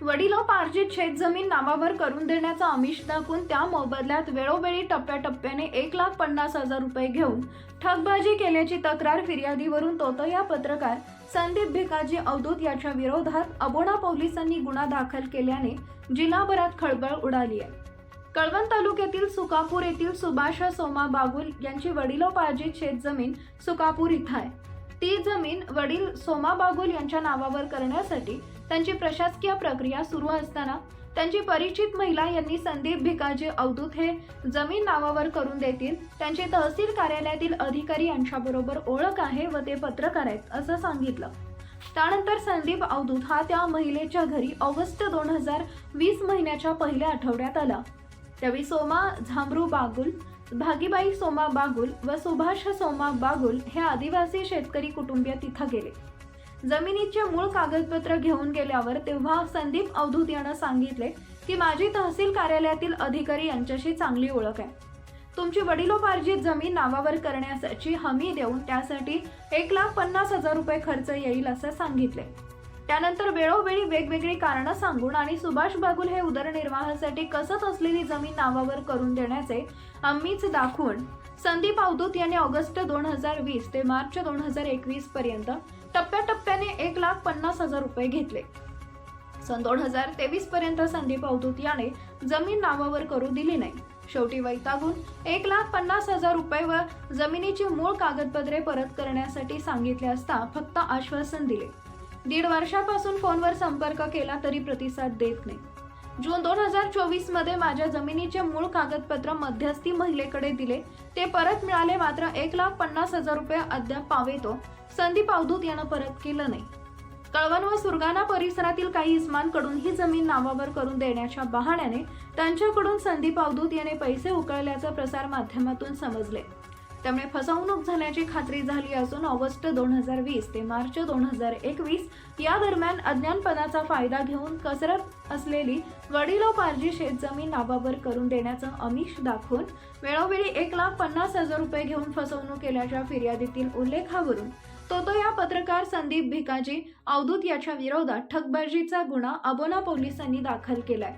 वडिलोपार्जित शेतजमीन नावावर करून देण्याचा आमिष दाखवून त्या मोबदल्यात वेळोवेळी टप्प्याटप्प्याने एक लाख पन्नास हजार रुपये घेऊन ठगबाजी केल्याची तक्रार फिर्यादीवरून तोतया पत्रकार संदीप भिकाजी अवधूत याच्या विरोधात अबोडा पोलिसांनी गुन्हा दाखल केल्याने जिल्हाभरात खळबळ उडाली आहे. कळवण तालुक्यातील सुकापूर येथील सुभाष सोमा बागुल यांची वडिलोपार्जित शेतजमीन सुकापूर इथं आहे. ती जमीन वडील सोमा बागुल यांच्या नावावर करण्यासाठी त्यांची प्रशासकीय प्रक्रिया सुरू असताना त्यांची परिचित महिला यांनी संदीप भिकाजी अवधूत हे जमीन नावावर करून देतील. त्यांचे तहसील कार्यालयातील अधिकारी यांच्याबरोबर ओळख आहे व ते पत्रकार आहेत असं सांगितलं. त्यानंतर संदीप अवधूत हा त्या महिलेच्या घरी ऑगस्ट दोन हजार वीस महिन्याच्या पहिल्या आठवड्यात आला. त्यावेळी सोमा झांबरू बागुल भागीबाई सोमा बागुल व सुभाष सोमा बागुल हे आदिवासी शेतकरी कुटुंबीय तिथं गेले. जमिनीचे मूळ कागदपत्र घेऊन गेल्यावर तेव्हा संदीप अवधूत यानं सांगितले की माझी तहसील कार्यालयातील अधिकारी यांच्याशी चांगली ओळख आहे. तुमची वडिलोपार्जित जमीन नावावर करण्याची हमी देऊन त्यासाठी एक लाख पन्नास हजार रुपये खर्च येईल असं सांगितले. त्यानंतर वेळोवेळी वेगवेगळी कारणं सांगून आणि सुभाष बागुल हे उदरनिर्वाहासाठी कसत असलेली जमीन नावावर करून देण्याचे आम्हीच दाखवून संदीप अवधूत यांनी ऑगस्ट दोन हजार वीस ते मार्च दोन हजार एकवीस पर्यंत त्याने एक लाख पन्नास हजार रुपये घेतले. सन दोन हजार तेवीस पर्यंत संदीप अवधूत याने जमीन नावावर करू दिली नाही. शेवटी वैतागून एक लाख पन्नास हजार रुपये व जमिनीची मूळ कागदपत्रे परत करण्यासाठी सांगितले असता फक्त आश्वासन दिले. दीड वर्षापासून फोनवर संपर्क केला तरी प्रतिसाद देत नाही. जून दोन हजार चोवीसमध्ये माझ्या जमिनीचे मूळ कागदपत्र मध्यस्थी महिलेकडे दिले. ते परत मिळाले मात्र एक लाख पन्नास हजार रुपये अद्याप पावेतो. संदीप अवधूत यानं परत केलं नाही. कळवण व सुरगाणा परिसरातील काही इस्मांकडून ही जमीन नावावर करून देण्याच्या बहाण्याने त्यांच्याकडून संदीप अवधूत याने पैसे उकळल्याचं प्रसार माध्यमातून समजले. त्यामुळे फसवणूक झाल्याची खात्री झाली असून ऑगस्ट दोन हजार वीस ते मार्च दोन हजार एकवीस या दरम्यान अज्ञानपणाचा फायदा घेऊन कसरत असलेली वडिलोपार्जी शेतजमीन नावावर करून देण्याचं अमिष दाखवून वेळोवेळी एक लाख पन्नास हजार रुपये घेऊन फसवणूक केल्याच्या फिर्यादीतील उल्लेखावरून तो तो या पत्रकार संदीप भिकाजी अवधूत याच्या विरोधात ठगबाजीचा गुन्हा अबोना पोलिसांनी दाखल केलाय.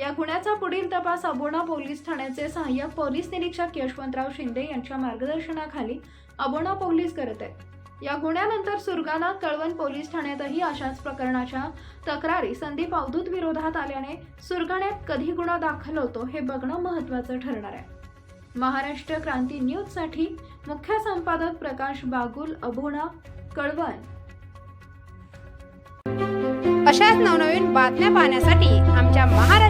या गुन्ह्याचा पुढील तपास अबोणा पोलीस ठाण्याचे सहाय्यक पोलीस निरीक्षक यशवंतराव शिंदे यांच्या मार्गदर्शनाखाली अबोणा पोलीस करत आहेत. या गुन्ह्यानंतर सुरगाणा कळवण पोलीस ठाण्यातही अशाच प्रकरणाच्या तक्रारी संदीप अवधूत विरोधात आल्याने सुरगाण्यात कधी गुन्हा दाखल होतो हे बघणं महत्त्वाचं ठरणार आहे. महाराष्ट्र क्रांती न्यूजसाठी मुख्य संपादक प्रकाश बागुल अबोणा कळवण. अशाच नवनवीन बातम्या पाहण्यासाठी आमच्या महाराष्ट्र